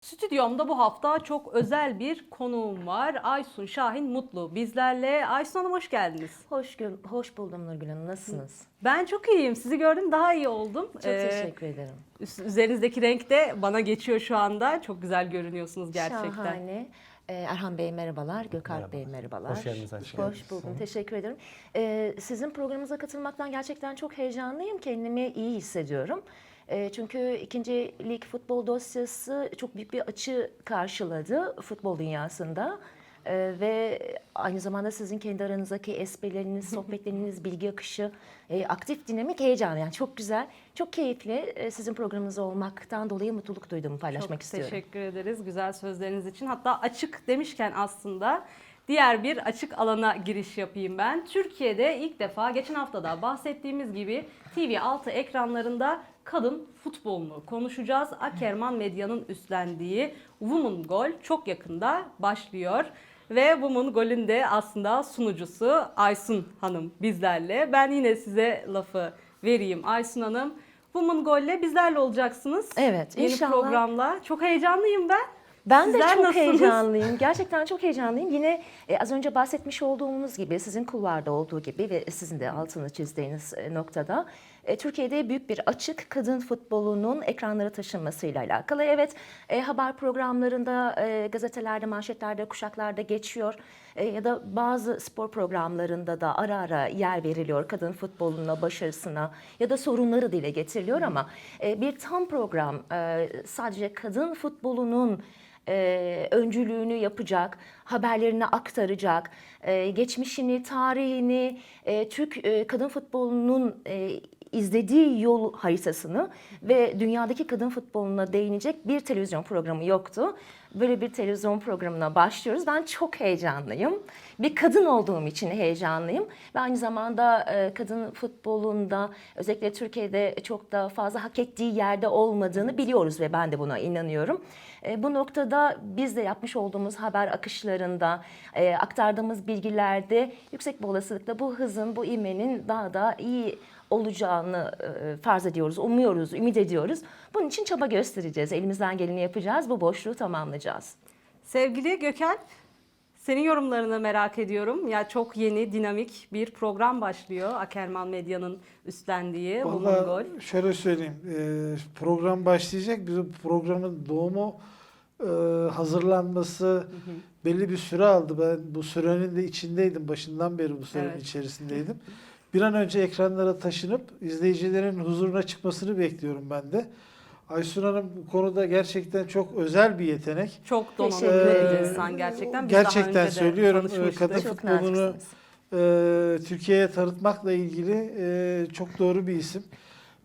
Stüdyomda bu hafta çok özel bir konuğum var. Aysun Şahin Mutlu bizlerle. Aysun Hanım hoş geldiniz. Hoş, gör- hoş buldum Nurgül Hanım. Nasılsınız? Ben çok iyiyim. Sizi gördüm daha iyi oldum. Çok Ee, teşekkür ederim. üst- Üzerinizdeki renk de bana geçiyor şu anda. Çok güzel görünüyorsunuz gerçekten. Şahane. Ee, Erhan Bey merhabalar, Gökalp Bey merhabalar. Hoş geldiniz Ayşe. Hoş buldum, teşekkür ederim. Ee, sizin programınıza katılmaktan gerçekten çok heyecanlıyım. Kendimi iyi hissediyorum. Ee, çünkü ikinci lig futbol dosyası çok büyük bir açı karşıladı futbol dünyasında. Ee, ve aynı zamanda sizin kendi aranızdaki esprileriniz, sohbetleriniz, bilgi akışı, e, aktif, dinamik, heyecan. Yani çok güzel, çok keyifli e, sizin programınızda olmaktan dolayı mutluluk duyduğumu paylaşmak Çok istiyorum. teşekkür ederiz güzel sözleriniz için. Hatta açık demişken aslında diğer bir açık alana giriş yapayım ben. Türkiye'de ilk defa geçen haftada bahsettiğimiz gibi TV6 ekranlarında kadın futbolunu konuşacağız. Akerman Medya'nın üstlendiği Women Goal çok yakında başlıyor. Ve Women Goal'ün de aslında sunucusu Aysun Hanım bizlerle. Ben yine size lafı vereyim Aysun Hanım. Women Goal'le bizlerle olacaksınız. Evet, Yeni inşallah. programla. Çok heyecanlıyım ben. Ben Sizler de çok nasılsınız? heyecanlıyım. Gerçekten çok heyecanlıyım. Yine e, az önce bahsetmiş olduğumuz gibi, sizin kulvarda olduğu gibi ve sizin de altını çizdiğiniz e, noktada e, Türkiye'de büyük bir açık kadın futbolunun ekranlara taşınmasıyla alakalı. Evet, e, haber programlarında, e, gazetelerde, manşetlerde, kuşaklarda geçiyor. E, ya da bazı spor programlarında da ara ara yer veriliyor kadın futboluna, başarısına ya da sorunları dile getiriliyor ama e, bir tam program e, sadece kadın futbolunun e, öncülüğünü yapacak, haberlerini aktaracak, e, geçmişini, tarihini, e, Türk e, kadın futbolunun e, izlediği yol haritasını ve dünyadaki kadın futboluna değinecek bir televizyon programı yoktu. Böyle bir televizyon programına başlıyoruz. Ben çok heyecanlıyım. Bir kadın olduğum için heyecanlıyım. Ve aynı zamanda e, kadın futbolunda özellikle Türkiye'de çok da fazla hak ettiği yerde olmadığını biliyoruz ve ben de buna inanıyorum. E, bu noktada biz de yapmış olduğumuz haber akışlarında, e, aktardığımız bilgilerde yüksek bir olasılıkla bu hızın, bu imenin daha da iyi olacağını farz ediyoruz, umuyoruz, ümit ediyoruz. Bunun için çaba göstereceğiz. Elimizden geleni yapacağız. Bu boşluğu tamamlayacağız. Sevgili Gökhan, senin yorumlarını merak ediyorum. Ya çok yeni, dinamik bir program başlıyor. Akerman Medya'nın üstlendiği. Vallahi şöyle söyleyeyim. program başlayacak. Bizim programın doğumu hazırlanması belli bir süre aldı. Ben bu sürenin de içindeydim. Başından beri bu sürenin Evet. içerisindeydim. Bir an önce ekranlara taşınıp izleyicilerin huzuruna çıkmasını bekliyorum ben de. Aysun Hanım bu konuda gerçekten çok özel bir yetenek. Çok donanımlı Teşekkür bir insan gerçekten. Biz daha Gerçekten önce de söylüyorum, e, kadın Çok futbolunu e, Türkiye'ye tanıtmakla ilgili e, çok doğru bir isim.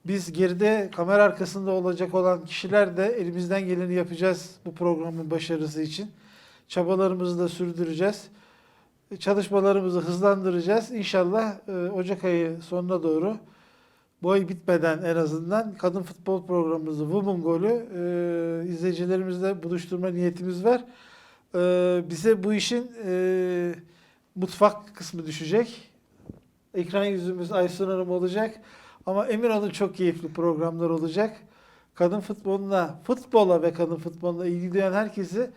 Biz geride kamera arkasında olacak olan kişiler de elimizden geleni yapacağız bu programın başarısı için. Çabalarımızı da sürdüreceğiz. Çalışmalarımızı hızlandıracağız. İnşallah e, Ocak ayı sonuna doğru bu ay bitmeden en azından kadın futbol programımızı Women Golü e, izleyicilerimizle buluşturma niyetimiz var. E, bize bu işin e, mutfak kısmı düşecek. Ekran yüzümüz Aysun Hanım olacak. Ama emin olun çok keyifli programlar olacak. Kadın futboluna, futbola ve kadın futboluna ilgi duyan herkesi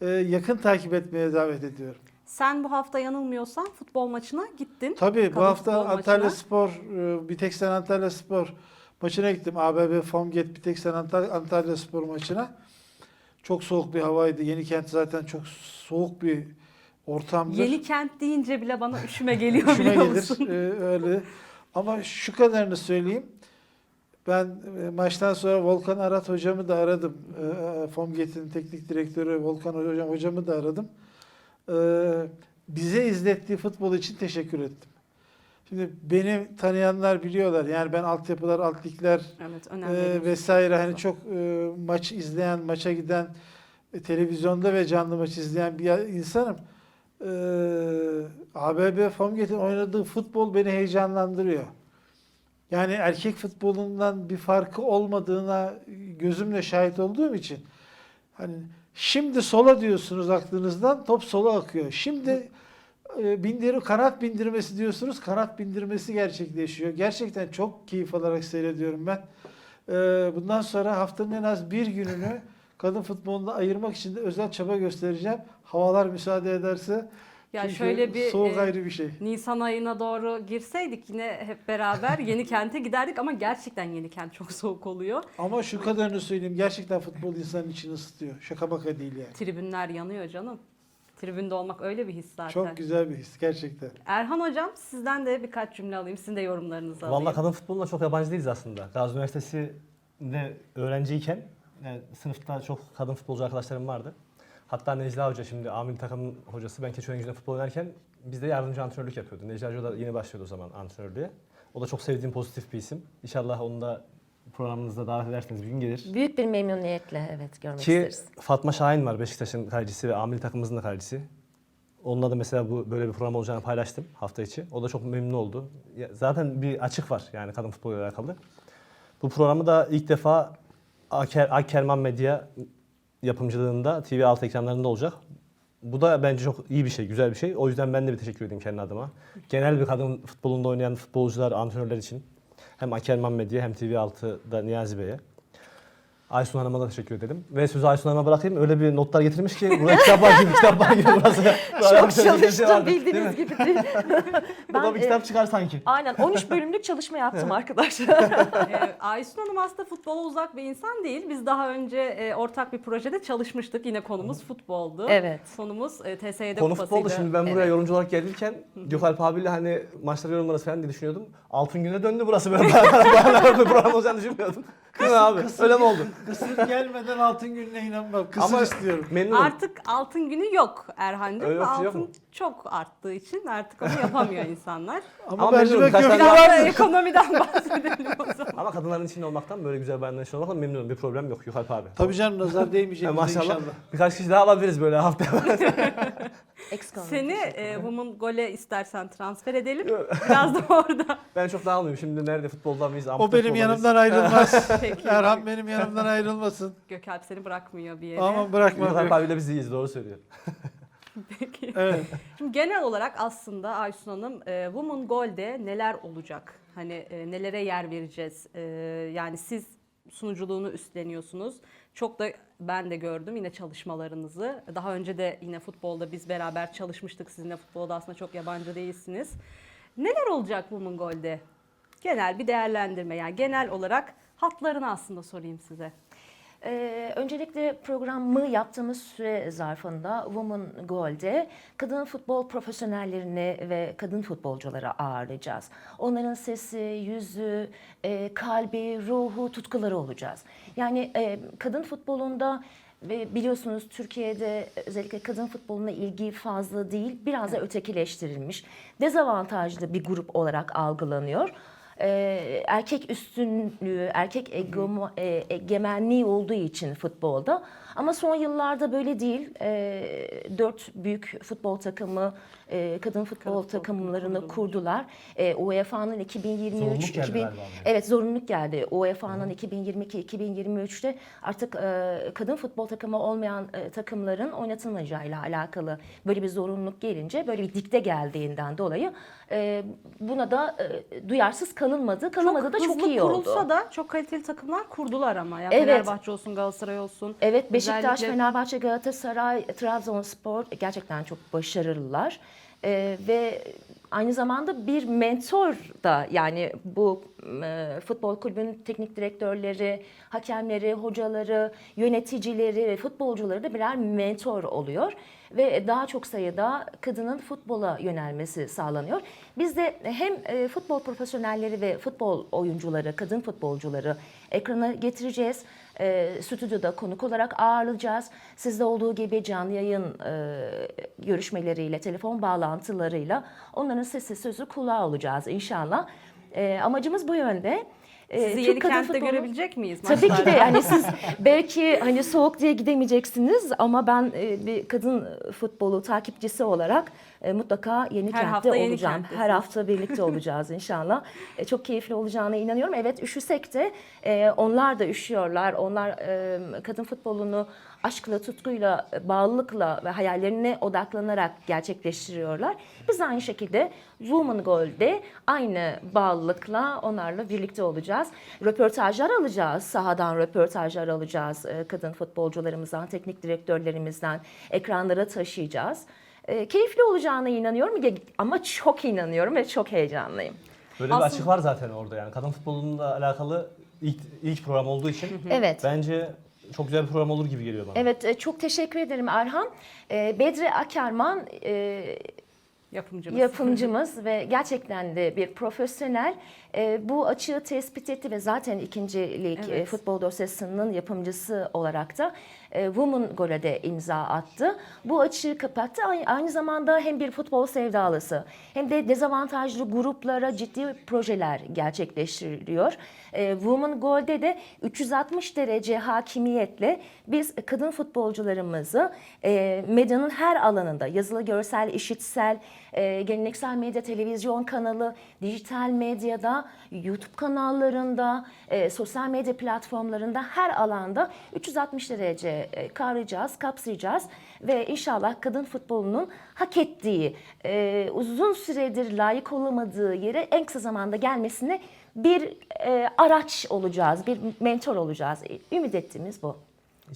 e, yakın takip etmeye davet ediyorum. Sen bu hafta yanılmıyorsam futbol maçına gittin. Tabii bu Kadın hafta futbol Antalya maçına. Spor, e, bir tek sen Antalya Spor maçına gittim. ABB Famget bir tek sen Antalya, Antalya Spor maçına. Çok soğuk bir havaydı. Yeni kent zaten çok soğuk bir ortamdır. Yeni kent deyince bile bana üşüme geliyor İşime biliyor gelir. musun? Ee, öyle. Ama şu kadarını söyleyeyim. Ben e, maçtan sonra Volkan Arat hocamı da aradım. Ee, Fomget'in teknik direktörü Volkan hocam hocamı da aradım. Ee, bize izlettiği futbol için teşekkür ettim. Şimdi beni tanıyanlar biliyorlar. Yani ben altyapılar, alt ligler Evet e, vesaire hani çok e, maç izleyen, maça giden, e, televizyonda ve canlı maç izleyen bir insanım. E, ABB Famget'in oynadığı futbol beni heyecanlandırıyor. Yani erkek futbolundan bir farkı olmadığına gözümle şahit olduğum için hani şimdi sola diyorsunuz aklınızdan top sola akıyor. Şimdi e, bindir kanat bindirmesi diyorsunuz kanat bindirmesi gerçekleşiyor. Gerçekten çok keyif alarak seyrediyorum ben. E, bundan sonra haftanın en az bir gününü kadın futbolunu ayırmak için de özel çaba göstereceğim. Havalar müsaade ederse. Ya Çünkü şöyle bir soğuk e, ayrı bir şey. Nisan ayına doğru girseydik yine hep beraber yeni kente giderdik ama gerçekten yeni kent çok soğuk oluyor. Ama şu kadarını söyleyeyim. Gerçekten futbol insanın içini ısıtıyor. Şaka baka değil yani. Tribünler yanıyor canım. Tribünde olmak öyle bir his zaten. Çok güzel bir his gerçekten. Erhan hocam sizden de birkaç cümle alayım. Sizin de yorumlarınızı alayım. Vallahi kadın futboluna çok yabancı değiliz aslında. Gazi Üniversitesi'nde öğrenciyken yani sınıfta çok kadın futbolcu arkadaşlarım vardı. Hatta Necla Hoca şimdi Amil takımın hocası ben Keçiören Gücü'nde futbol oynarken bizde yardımcı antrenörlük yapıyordu. Necla Hoca da yeni başlıyordu o zaman antrenörlüğe. O da çok sevdiğim pozitif bir isim. İnşallah onu da programınızda davet ederseniz bir gün gelir. Büyük bir memnuniyetle evet görmek Ki isteriz. Fatma Şahin var Beşiktaş'ın kalecisi ve Amil takımımızın da kalecisi. Onunla da mesela bu böyle bir program olacağını paylaştım hafta içi. O da çok memnun oldu. Ya Zaten bir açık var yani kadın futboluyla alakalı. Bu programı da ilk defa Aker, Akerman Medya yapımcılığında TV alt ekranlarında olacak. Bu da bence çok iyi bir şey, güzel bir şey. O yüzden ben de bir teşekkür edeyim kendi adıma. Genel bir kadın futbolunda oynayan futbolcular, antrenörler için. Hem Akerman Medya hem TV6'da Niyazi Bey'e. Aysun Hanım'a da teşekkür edelim. Ve sözü Aysun Hanım'a bırakayım. Öyle bir notlar getirmiş ki buraya kitap var gibi, kitap var gibi burası. Çok şey çalıştım vardı, bildiğiniz gibi değil. Burada bir e, kitap çıkar sanki. Aynen 13 bölümlük çalışma yaptım arkadaşlar. Ee, Aysun Hanım aslında futbola uzak bir insan değil. Biz daha önce e, ortak bir projede çalışmıştık. Yine konumuz futboldu. Evet. Konumuz e, TSYD Konu kupasıydı. futboldu. Şimdi ben buraya Evet. yorumcu olarak gelirken Gökalp abiyle hani maçları yorumlarız falan diye düşünüyordum. Altın güne döndü burası böyle. Bayağı bir program olacağını düşünmüyordum. Değil mi abi? Öyle mi oldu? Kısır gelmeden altın gününe inanmam. Kısır Ama istiyorum. memnunum. Artık altın günü yok Erhan'cığım. Öyle yok, yok altın mu? çok arttığı için artık onu yapamıyor insanlar. Ama, Ama mercimek memnunum. Köfte Biraz da vardır. ekonomiden bahsedelim o zaman. Ama kadınların içinde olmaktan, böyle güzel bayanların içinde olmaktan memnunum. Bir problem yok Gökalp abi. Tabii canım nazar değmeyecek bize maşallah. inşallah. Birkaç kişi daha alabiliriz böyle haftaya. Seni e, ederim. Women Goal'e istersen transfer edelim. Biraz da orada. ben çok dağılmıyorum. Şimdi nerede futbolda mıyız? O benim yanımdan ayrılmaz. Peki. Erhan benim yanımdan ayrılmasın. Gökalp seni bırakmıyor bir yere. Aman bırakma. Gökalp abiyle biz iyiyiz doğru söylüyor. Peki. Evet. Şimdi genel olarak aslında Aysun Hanım e, Women Goal'de neler olacak? Hani e, nelere yer vereceğiz? E, yani siz sunuculuğunu üstleniyorsunuz. Çok da ben de gördüm yine çalışmalarınızı. Daha önce de yine futbolda biz beraber çalışmıştık. Sizinle futbolda aslında çok yabancı değilsiniz. Neler olacak Women Goal'de? Genel bir değerlendirme yani genel olarak hatlarını aslında sorayım size. Ee, öncelikle programı yaptığımız süre zarfında Women Goal'de kadın futbol profesyonellerini ve kadın futbolcuları ağırlayacağız. Onların sesi, yüzü, e, kalbi, ruhu, tutkuları olacağız. Yani e, kadın futbolunda ve biliyorsunuz Türkiye'de özellikle kadın futboluna ilgi fazla değil, biraz da ötekileştirilmiş, dezavantajlı bir grup olarak algılanıyor e, erkek üstünlüğü, erkek egemo, e, egemenliği olduğu için futbolda. Ama son yıllarda böyle değil. E, dört büyük futbol takımı, e, kadın futbol futbol takımlarını kurdular. kurdular. E, UEFA'nın 2023 Zorunluluk geldi 2000 galiba buraya. Evet zorunluluk geldi. UEFA'nın 2022-2023'te artık e, kadın futbol takımı olmayan e, takımların oynatılmayacağıyla alakalı böyle bir zorunluluk gelince böyle bir dikte geldiğinden dolayı e, buna da e, duyarsız kalınmadı. Kalınmadı da çok iyi kurulsa oldu. da çok kaliteli takımlar kurdular ama. Ya Evet. Fenerbahçe olsun, Galatasaray olsun. Evet Beşiktaş, Özellikle- Fenerbahçe, Galatasaray, Trabzonspor gerçekten çok başarılılar. Ee, ve aynı zamanda bir mentor da yani bu e, futbol kulübünün teknik direktörleri, hakemleri, hocaları, yöneticileri ve futbolcuları da birer mentor oluyor. Ve daha çok sayıda kadının futbola yönelmesi sağlanıyor. Biz de hem e, futbol profesyonelleri ve futbol oyuncuları, kadın futbolcuları ekrana getireceğiz. E, stüdyoda konuk olarak ağırlayacağız. Sizde olduğu gibi canlı yayın e, görüşmeleriyle, telefon bağlantılarıyla onların sesi sözü kulağı olacağız inşallah. E, amacımız bu yönde. E, Sizi Türk yeni kadın kentte futbolu- görebilecek miyiz? Tabii ki de maçlarda? yani siz belki hani soğuk diye gidemeyeceksiniz ama ben e, bir kadın futbolu takipçisi olarak e, mutlaka yeni Her kentte yeni olacağım. kenttesiniz. Her hafta birlikte olacağız inşallah. E, çok keyifli olacağına inanıyorum. Evet üşüsek de e, onlar da üşüyorlar. Onlar e, kadın futbolunu aşkla, tutkuyla, bağlılıkla ve hayallerine odaklanarak gerçekleştiriyorlar. Biz aynı şekilde Women Goal'de aynı bağlılıkla onlarla birlikte olacağız. Röportajlar alacağız, sahadan röportajlar alacağız. Ee, Kadın futbolcularımızdan, teknik direktörlerimizden ekranlara taşıyacağız. Ee, Keyifli olacağına inanıyorum ama çok inanıyorum ve çok heyecanlıyım. Böyle Aslında- bir açık var zaten orada yani. Kadın futbolunla alakalı ilk, ilk program olduğu için Evet. bence çok güzel bir program olur gibi geliyor bana. Evet, e, çok teşekkür ederim Erhan. Ee, Bedri Akerman e, Yapımcımız. yapımcımız ve gerçekten de bir profesyonel e, bu açığı tespit etti ve zaten ikinci lig e, Evet. futbol dosyasının yapımcısı olarak da e, Women Goal'e de imza attı. Bu açığı kapattı. Ay- Aynı zamanda hem bir futbol sevdalısı hem de dezavantajlı gruplara ciddi projeler gerçekleştiriyor. E, Women Goal'de de 360 derece hakimiyetle biz kadın futbolcularımızı e, medyanın her alanında yazılı, görsel, işitsel, e, geleneksel medya, televizyon kanalı, dijital medyada, YouTube kanallarında, e, sosyal medya platformlarında her alanda 360 derece e, kavrayacağız, kapsayacağız ve inşallah kadın futbolunun hak ettiği, e, uzun süredir layık olamadığı yere en kısa zamanda gelmesine bir e, araç olacağız, bir mentor olacağız. Ümit ettiğimiz bu.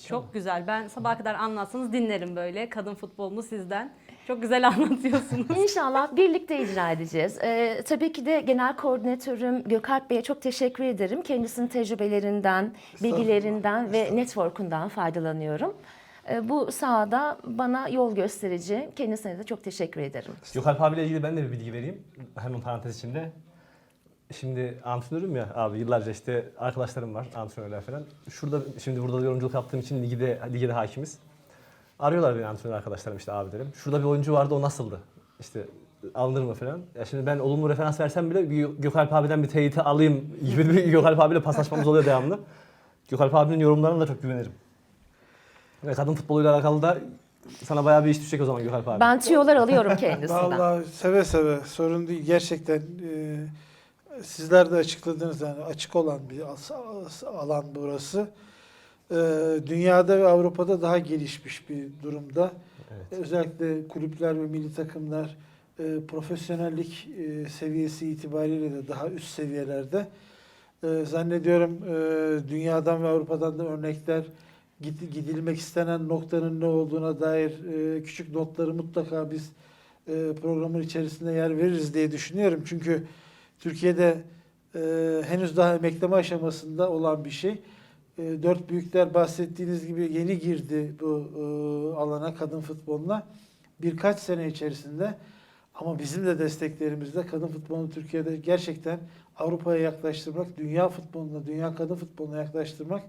Çok güzel. Ben sabaha kadar anlatsanız dinlerim böyle kadın futbolunu sizden. Çok güzel anlatıyorsunuz. İnşallah birlikte icra edeceğiz. Ee, tabii ki de genel koordinatörüm Gökalp Bey'e çok teşekkür ederim. Kendisinin tecrübelerinden, bilgilerinden ve network'undan faydalanıyorum. Ee, bu sahada bana yol gösterici. Kendisine de çok teşekkür ederim. Gökalp abiyle ilgili ben de bir bilgi vereyim. Hemen parantez içinde. Şimdi antrenörüm ya abi yıllarca işte arkadaşlarım var antrenörler falan. Şurada şimdi burada yorumculuk yaptığım için ligde lige de hakimiz. Arıyorlar beni antrenör arkadaşlarım işte abilerim. Şurada bir oyuncu vardı o nasıldı? İşte alınır mı falan. Ya şimdi ben olumlu referans versem bile bir Gökalp abiden bir teyit alayım gibi bir Gökalp abiyle paslaşmamız oluyor devamlı. Gökalp abinin yorumlarına da çok güvenirim. Ve kadın futboluyla alakalı da sana bayağı bir iş düşecek o zaman Gökalp abi. Ben tüyolar alıyorum kendisinden. Vallahi seve seve sorun değil. Gerçekten e, sizler de açıkladınız yani açık olan bir alan burası. E, dünyada ve Avrupa'da daha gelişmiş bir durumda. Evet. Özellikle kulüpler ve milli takımlar e, profesyonellik e, seviyesi itibariyle de daha üst seviyelerde. E, zannediyorum e, dünyadan ve Avrupa'dan da örnekler gid- gidilmek istenen noktanın ne olduğuna dair e, küçük notları mutlaka biz e, programın içerisinde yer veririz diye düşünüyorum. Çünkü Türkiye'de e, henüz daha emekleme aşamasında olan bir şey. E, dört büyükler bahsettiğiniz gibi yeni girdi bu e, alana kadın futboluna. Birkaç sene içerisinde ama bizim de desteklerimizle kadın futbolunu Türkiye'de gerçekten Avrupa'ya yaklaştırmak, dünya futboluna, dünya kadın futboluna yaklaştırmak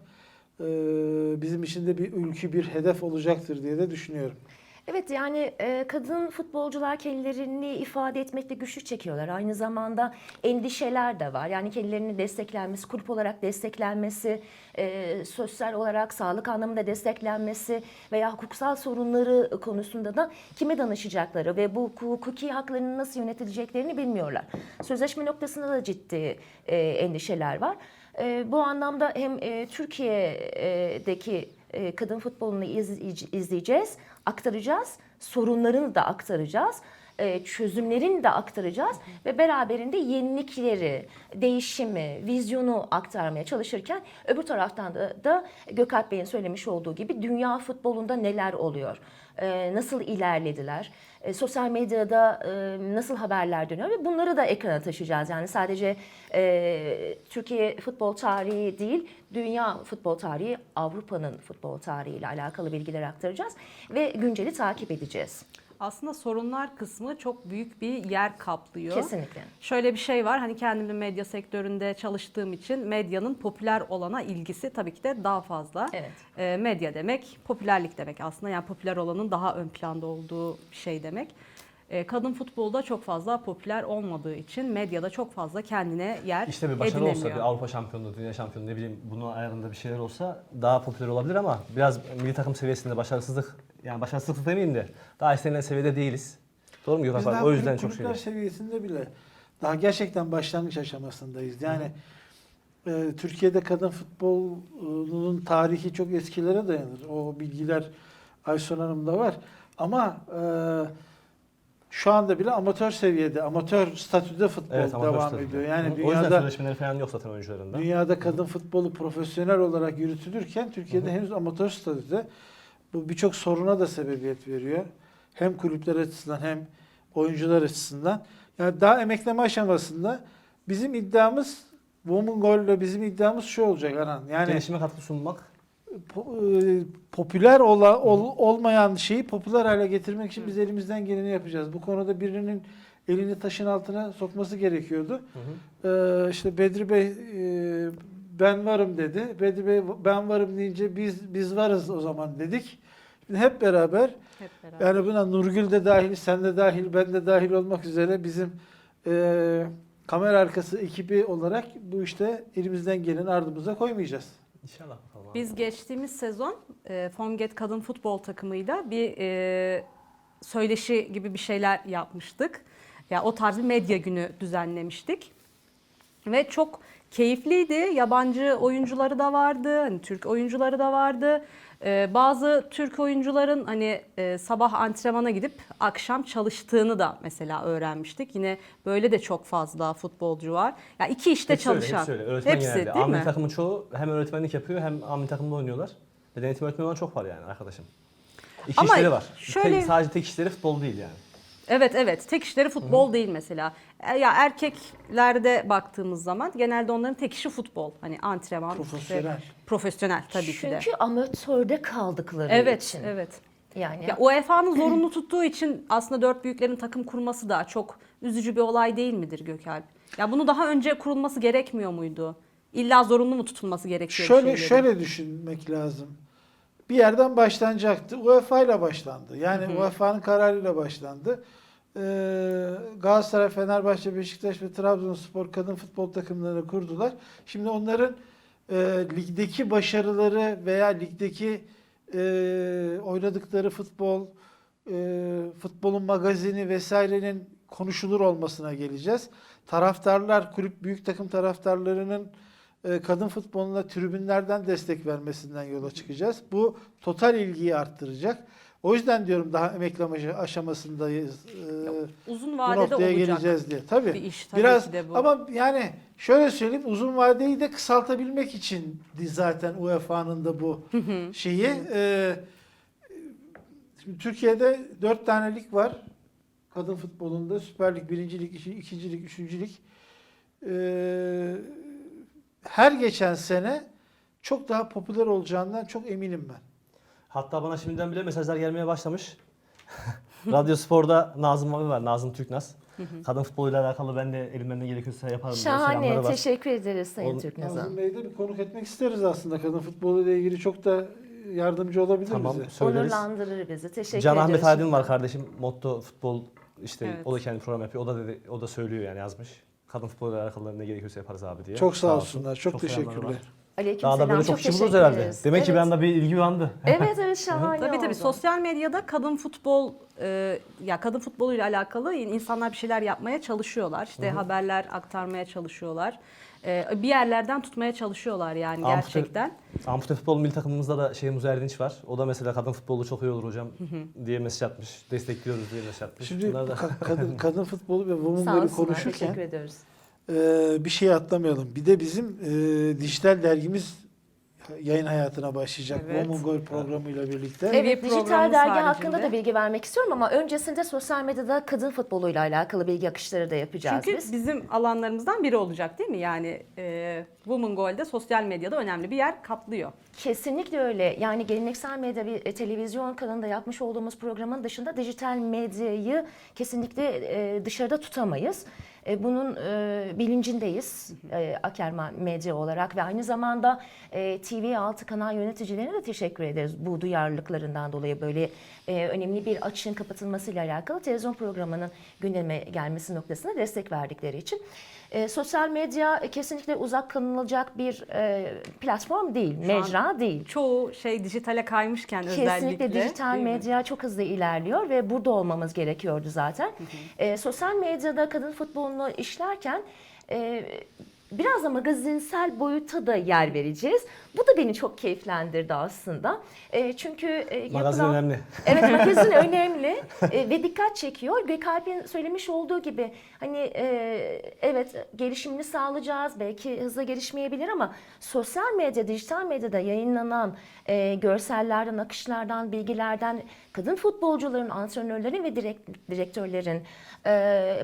e, bizim için de bir ülkü bir hedef olacaktır diye de düşünüyorum. Evet yani e, kadın futbolcular kendilerini ifade etmekte güçlük çekiyorlar. Aynı zamanda endişeler de var. Yani kendilerini desteklenmesi, kulüp olarak desteklenmesi, e, sosyal olarak sağlık anlamında desteklenmesi veya hukuksal sorunları konusunda da kime danışacakları ve bu hukuki haklarını nasıl yönetileceklerini bilmiyorlar. Sözleşme noktasında da ciddi e, endişeler var. E, bu anlamda hem e, Türkiye'deki e, kadın futbolunu iz- izleyeceğiz, aktaracağız, sorunlarını da aktaracağız, e, çözümlerini de aktaracağız ve beraberinde yenilikleri, değişimi, vizyonu aktarmaya çalışırken öbür taraftan da, da Gökalp Bey'in söylemiş olduğu gibi dünya futbolunda neler oluyor? E, nasıl ilerlediler? E, sosyal medyada e, nasıl haberler dönüyor ve bunları da ekrana taşıyacağız. Yani sadece e, Türkiye futbol tarihi değil, dünya futbol tarihi, Avrupa'nın futbol tarihiyle alakalı bilgiler aktaracağız ve günceli takip edeceğiz. Aslında sorunlar kısmı çok büyük bir yer kaplıyor. Kesinlikle. Şöyle bir şey var hani kendim de medya sektöründe çalıştığım için medyanın popüler olana ilgisi tabii ki de daha fazla. Evet. Ee, medya demek popülerlik demek aslında yani popüler olanın daha ön planda olduğu şey demek. Ee, kadın futbolda çok fazla popüler olmadığı için medyada çok fazla kendine yer İşte bir başarı olsa, bir Avrupa şampiyonluğu, dünya şampiyonluğu ne bileyim bunun ayarında bir şeyler olsa daha popüler olabilir ama biraz milli takım seviyesinde başarısızlık, yani başarısızlık demeyeyim de daha istenilen seviyede değiliz. Doğru mu Gökhan abi? O yüzden çok şey. seviyesinde bile daha gerçekten başlangıç aşamasındayız. Yani e, Türkiye'de kadın futbolunun tarihi çok eskilere dayanır. O bilgiler Aysun Hanım'da var. Ama e, şu anda bile amatör seviyede, amatör statüde futbol Evet, amatör devam statüde. ediyor. Yani. O dünyada sözleşmeleri falan yok zaten oyuncuların da. Dünyada kadın futbolu profesyonel olarak yürütülürken Türkiye'de henüz amatör statüde. Bu birçok soruna da sebebiyet veriyor. Hem kulüpler açısından hem oyuncular açısından. Yani daha emekleme aşamasında bizim iddiamız Women Goal'le bizim iddiamız şu olacak Anan. Yani Gelişime katkı sunmak. E, popüler ola, ol- olmayan şeyi popüler hale getirmek için biz elimizden geleni yapacağız. Bu konuda birinin elini taşın altına sokması gerekiyordu. Hı hı. Ee, işte Bedri Bey e, ben varım dedi. Bedri Bey ben varım deyince biz biz varız o zaman dedik. Şimdi hep beraber Hep beraber. yani buna Nurgül de dahil, sen de dahil, ben de dahil olmak üzere bizim e, kamera arkası ekibi olarak bu işte elimizden geleni ardımıza koymayacağız. İnşallah abi. Biz geçtiğimiz sezon e, Formget kadın futbol takımıyla bir e, söyleşi gibi bir şeyler yapmıştık. Ya o tarz bir medya günü düzenlemiştik. Ve çok keyifliydi. Yabancı oyuncuları da vardı, hani Türk oyuncuları da vardı. E, bazı Türk oyuncuların hani e, sabah antrenmana gidip akşam çalıştığını da mesela öğrenmiştik. Yine böyle de çok fazla futbolcu var. Ya iki işte Hepsi öyle, çalışan. hepsi öyle. Öğretmen Hepsi, genelde. değil Amil mi? takımın çoğu hem öğretmenlik yapıyor hem amil takımda oynuyorlar. Ve denetim öğretmeni olan çok var yani arkadaşım. İki Ama işleri var. şöyle- Tek- sadece tek işleri futbol değil yani. Evet evet tek işleri futbol değil mesela. E, Ya erkeklerde baktığımız zaman genelde onların tek işi futbol. Hani antrenman. işte Profesyonel. profesyonel tabii ki de. Çünkü amatörde kaldıkları Evet için. evet. Yani Ya UEFA'nın zorunlu tuttuğu için aslında dört büyüklerin takım kurması da çok üzücü bir olay değil midir Gökalp? Ya bunu daha önce kurulması gerekmiyor muydu? İlla zorunlu mu tutulması gerekiyor? bir Şöyle şeylerin? şöyle düşünmek lazım. Bir yerden başlanacaktı. UEFA ile başlandı. Yani UEFA'nın kararıyla başlandı. Ee, Galatasaray, Fenerbahçe, Beşiktaş ve Trabzonspor kadın futbol takımlarını kurdular. Şimdi onların e, ligdeki başarıları veya ligdeki e, oynadıkları futbol, e, futbolun magazini vesairenin konuşulur olmasına geleceğiz. Taraftarlar, kulüp büyük takım taraftarlarının kadın futboluna tribünlerden destek vermesinden yola çıkacağız. Bu total ilgiyi arttıracak. O yüzden diyorum daha emekleme aşamasındayız. E, Uzun bu vadede noktaya olacak geleceğiz diye. Tabii. bir iş tabii Biraz de bu. ama yani şöyle söyleyeyim uzun vadeyi de kısaltabilmek için zaten UEFA'nın da bu şeyi. E, şimdi Türkiye'de dört tane lig var. Kadın futbolunda Süper Lig, Birinci Lig, İki- İkinci Lig, Üçüncü Lig. E, her geçen sene çok daha popüler olacağından çok eminim ben. Hatta bana şimdiden bile mesajlar gelmeye başlamış. Radyo Spor'da Nazım abi var, Nazım Türknaz. Kadın futboluyla alakalı ben de elimden ne gerekiyorsa yaparım şahane. Teşekkür ederiz Sayın Ol- Türknaz'a. Nazım Bey'i de bir konuk etmek isteriz aslında. Kadın futbolu ile ilgili çok da yardımcı olabilir Tamam bize. söyleriz. Onurlandırır bizi. Teşekkür Can ediyoruz. Ahmet Aydın var kardeşim. Motto futbol işte Evet. o da kendi program yapıyor. O da dedi, o da söylüyor yani yazmış. Kadın futboluyla alakalı ne gerekiyorsa yaparız abi diye. Çok sağ olsun. olsunlar. Çok, selamları teşekkürler. Aleykümselam. Daha da böyle çok kişi buluruz herhalde. Demek ki bir anda bir ilgi uyandı. Evet evet şahane Tabii tabii sosyal medyada kadın futbol e, ya kadın futboluyla alakalı insanlar bir şeyler yapmaya çalışıyorlar. İşte haberler aktarmaya çalışıyorlar. E, bir yerlerden tutmaya çalışıyorlar yani Ampute- gerçekten. Ampute futbol milli takımımızda da şeyimiz Erdinç var. O da mesela kadın futbolu çok iyi olur hocam diye mesaj atmış. Destekliyoruz diye mesaj atmış. Şimdi Bunlar da ka- kadın, kadın futbolu ve women'ları konuşurken Teşekkür ediyoruz. e, bir şey atlamayalım. Bir de bizim e, dijital dergimiz yayın hayatına başlayacak. Evet. Women Goal programıyla birlikte. Evet. Dijital dergi haricinde. hakkında da bilgi vermek istiyorum ama öncesinde sosyal medyada kadın futboluyla alakalı bilgi akışları da yapacağız Çünkü biz. bizim alanlarımızdan biri olacak değil mi? Yani e, Women Goal'de sosyal medyada önemli bir yer kaplıyor. Kesinlikle öyle. Yani geleneksel medya bir e, televizyon kanalında yapmış olduğumuz programın dışında dijital medyayı kesinlikle e, dışarıda tutamayız. E, bunun e, bilincindeyiz e, Akerman Medya olarak ve aynı zamanda e, TV6 kanal yöneticilerine de teşekkür ederiz bu duyarlılıklarından dolayı böyle e, önemli bir açığın kapatılmasıyla alakalı televizyon programının gündeme gelmesi noktasına destek verdikleri için. E, sosyal medya kesinlikle uzak kalınılacak bir e, platform değil, Şu mecra değil. Çoğu şey dijitale kaymışken özellikle. Kesinlikle dijital değil mi? medya çok hızlı ilerliyor ve burada olmamız gerekiyordu zaten. E, sosyal medyada kadın futbolunu işlerken e, biraz da magazinsel boyuta da yer vereceğiz. Bu da beni çok keyiflendirdi aslında. E, çünkü e, Magazin yapılan- önemli. Evet magazin önemli e, ve dikkat çekiyor. Gökalp'in söylemiş olduğu gibi hani e, evet gelişimini sağlayacağız. Belki hızla gelişmeyebilir ama sosyal medya, dijital medyada yayınlanan e, görsellerden, akışlardan, bilgilerden kadın futbolcuların, antrenörlerin ve direkt, direktörlerin e,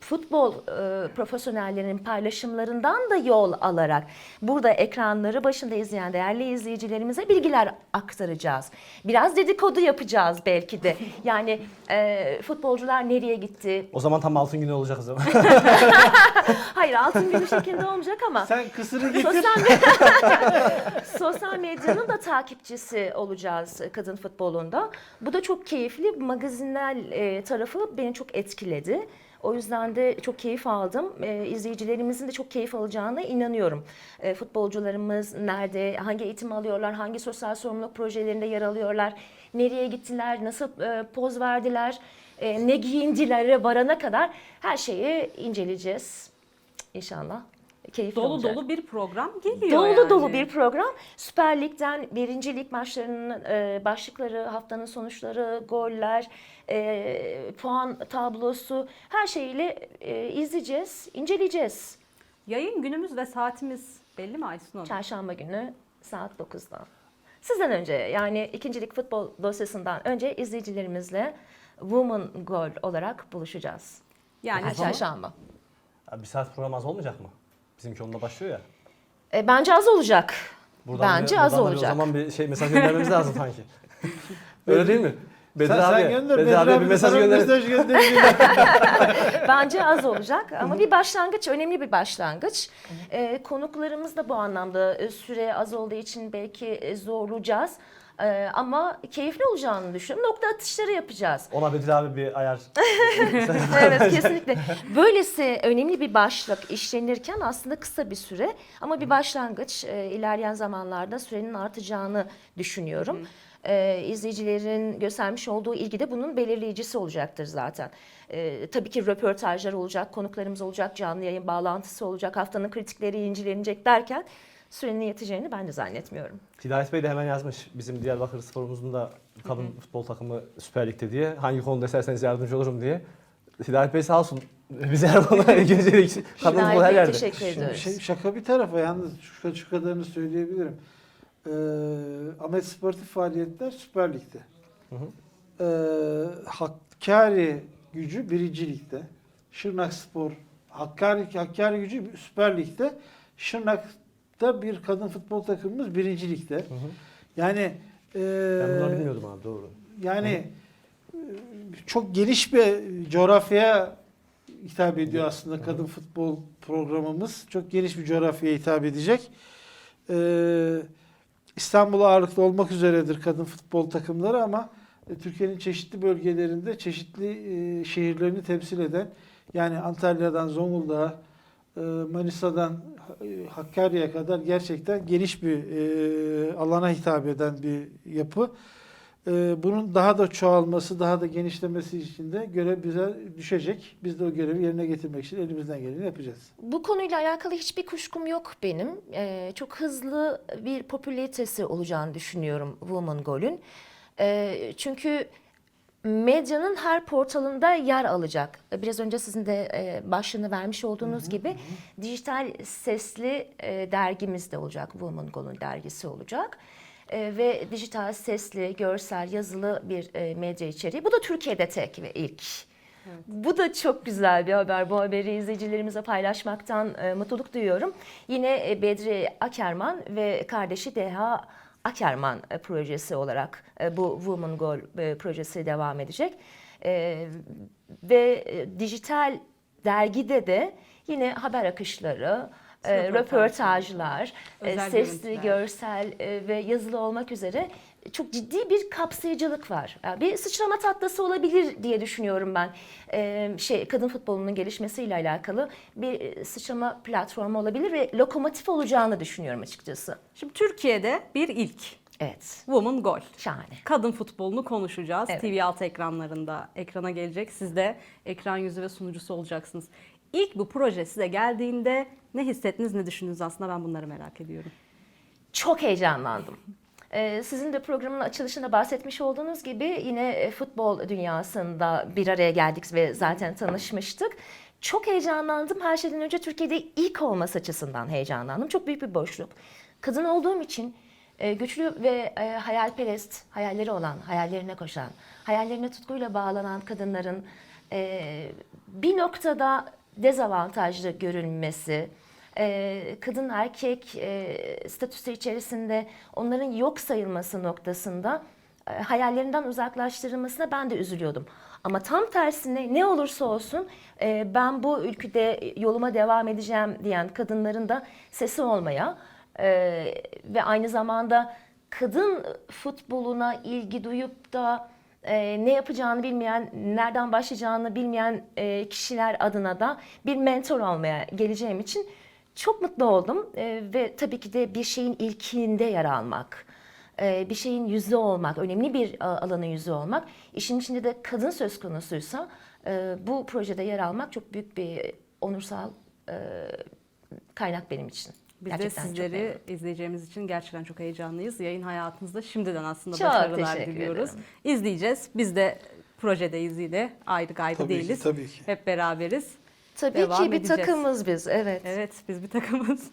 futbol e, profesyonellerinin paylaşımlarından da yol alarak burada ekranları başında izleyen değerli izleyicilerimize bilgiler aktaracağız. Biraz dedikodu yapacağız belki de. Yani e, futbolcular nereye gitti? O zaman tam altın günü olacak o zaman. Hayır altın bir şekilde olmayacak ama Sen kısırı getir. sosyal, medya, sosyal medyanın da takipçisi olacağız kadın futbolunda. Bu da çok keyifli. Magazinel e, tarafı beni çok etkiledi. O yüzden de çok keyif aldım. E, izleyicilerimizin de çok keyif alacağına inanıyorum. E, futbolcularımız nerede, hangi eğitim alıyorlar, hangi sosyal sorumluluk projelerinde yer alıyorlar, nereye gittiler, nasıl e, poz verdiler, e, ne giyindilere varana kadar her şeyi inceleyeceğiz. İnşallah. Keyifli Dolu olacak. dolu bir program geliyor Dolu yani. dolu bir program. Süper Lig'den birinci lig maçlarının e, başlıkları, haftanın sonuçları, goller, e, puan tablosu her şeyiyle e, izleyeceğiz, inceleyeceğiz. Yayın günümüz ve saatimiz belli mi Aysun Hanım? Çarşamba günü saat 9'da. Sizden önce yani ikincilik futbol dosyasından önce izleyicilerimizle Woman Goal olarak buluşacağız. Yani çarşamba. Ya bir saat program az olmayacak mı? Bizimki onda başlıyor ya. E, bence az olacak. Buradan bence bir- az buradan da bir olacak. O zaman bir şey mesaj göndermemiz lazım sanki. Öyle değil mi? Bedir sen, abi, sen gönder. Bedir Bedir abiye abi bir mesaj gönder. mesaj. Bence az olacak ama bir başlangıç, önemli bir başlangıç. Ee, konuklarımız da bu anlamda e, süre az olduğu için belki e, zorlayacağız. Ee, ama keyifli olacağını düşünüyorum. Nokta atışları yapacağız. Ona Bedir abi bir ayar. evet kesinlikle. Böylesi önemli bir başlık işlenirken aslında kısa bir süre ama bir başlangıç e, ilerleyen zamanlarda sürenin artacağını düşünüyorum. E, izleyicilerin göstermiş olduğu ilgi de bunun belirleyicisi olacaktır zaten. E, tabii ki röportajlar olacak, konuklarımız olacak, canlı yayın bağlantısı olacak, haftanın kritikleri incelenecek derken sürenin yeteceğini ben de zannetmiyorum. Hidayet Bey de hemen yazmış. Bizim Diyarbakır sporumuzun da kadın futbol takımı Süper Lig'de diye. Hangi konuda isterseniz yardımcı olurum diye. Hidayet Bey sağ olsun. Bize her konuda ilgilenecek. Kadın futbol her yerde. teşekkür Şimdi ediyoruz. şey, şaka bir tarafa yalnız şu, şu kadarını söyleyebilirim. Ee, Ahmet Sportif faaliyetler Süper Lig'de. Hı hı. Ee, Hakkari gücü birinci ligde. Şırnak Spor Hakkari, Hakkari gücü Süper Lig'de. Şırnak'ta bir kadın futbol takımımız birinci ligde. Hı hı. Yani Ben e, bunları bilmiyordum abi doğru. yani e, çok geniş bir coğrafyaya hitap ediyor aslında kadın futbol programımız. Çok geniş bir coğrafyaya hitap edecek. Ee, İstanbul ağırlıklı olmak üzeredir kadın futbol takımları ama e, Türkiye'nin çeşitli bölgelerinde çeşitli e, şehirlerini temsil eden yani Antalya'dan Zonguldak'a, Manisa'dan e, Hakkari'ye kadar gerçekten geniş bir e, alana hitap eden bir yapı. E, bunun daha da çoğalması, daha da genişlemesi için de görev bize düşecek. Biz de o görevi yerine getirmek için elimizden geleni yapacağız. Bu konuyla alakalı hiçbir kuşkum yok benim. Çok hızlı bir popülaritesi olacağını düşünüyorum Woman Goal'ün. Ee, çünkü medyanın her portalında yer alacak. Biraz önce sizin de e, başlığını vermiş olduğunuz gibi dijital sesli e, dergimiz de olacak. Woman Goal'un dergisi olacak. E, ve dijital sesli, görsel, yazılı bir e, medya içeriği. Bu da Türkiye'de tek ve ilk. Bu da çok güzel bir haber. Bu haberi izleyicilerimize paylaşmaktan e, mutluluk duyuyorum. Yine e, Bedri Akerman ve kardeşi Deha Akerman e, projesi olarak e, bu Woman Goal e, projesi devam edecek. Ve dijital dergide de yine haber akışları, e, Röportajlar, e, sesli, görüntüler. görsel e, ve yazılı olmak üzere çok ciddi bir kapsayıcılık var. Yani bir sıçrama tatlısı olabilir diye düşünüyorum ben. E, şey kadın futbolunun gelişmesiyle alakalı bir e, sıçrama platformu olabilir ve lokomotif olacağını düşünüyorum açıkçası. Şimdi Türkiye'de bir ilk. Evet. Woman Goal. Şahane. Kadın futbolunu konuşacağız. Evet. TV6 ekranlarında ekrana gelecek. Siz de ekran yüzü ve sunucusu olacaksınız. İlk bu proje size geldiğinde ne hissettiniz, ne düşündünüz aslında ben bunları merak ediyorum. Çok heyecanlandım. Ee, Sizin de programın açılışında bahsetmiş olduğunuz gibi yine e, futbol dünyasında bir araya geldik ve zaten tanışmıştık. Çok heyecanlandım. Her şeyden önce Türkiye'de ilk olması açısından heyecanlandım. Çok büyük bir boşluk. Kadın olduğum için e, güçlü ve e, hayalperest, hayalleri olan, hayallerine koşan, hayallerine tutkuyla bağlanan kadınların bir noktada dezavantajlı görülmesi, e, kadın erkek e, statüsü içerisinde onların yok sayılması noktasında e, hayallerinden uzaklaştırılmasına ben de üzülüyordum. Ama tam tersine ne olursa olsun e, ben bu ülkede yoluma devam edeceğim diyen kadınların da sesi olmaya e, ve aynı zamanda kadın futboluna ilgi duyup da e, ne yapacağını bilmeyen, nereden başlayacağını bilmeyen e, kişiler adına da bir mentor olmaya geleceğim için çok mutlu oldum E, ve tabii ki de bir şeyin ilkinde yer almak, e, bir şeyin yüzü olmak, önemli bir a, alanın yüzü olmak, işin içinde de kadın söz konusuysa e, bu projede yer almak çok büyük bir onursal e, kaynak benim için. Biz de Gerçekten çok sizleri izleyeceğimiz için gerçekten çok heyecanlıyız. Yayın hayatınızda şimdiden aslında Çok başarılar teşekkür diliyoruz. ederim. İzleyeceğiz. Biz de projedeyiz yine. Ayrı gayrı Tabii ki, değiliz. tabii ki. Hep beraberiz. Tabii devam ki bir edeceğiz. takımız biz, evet. Evet biz bir takımız.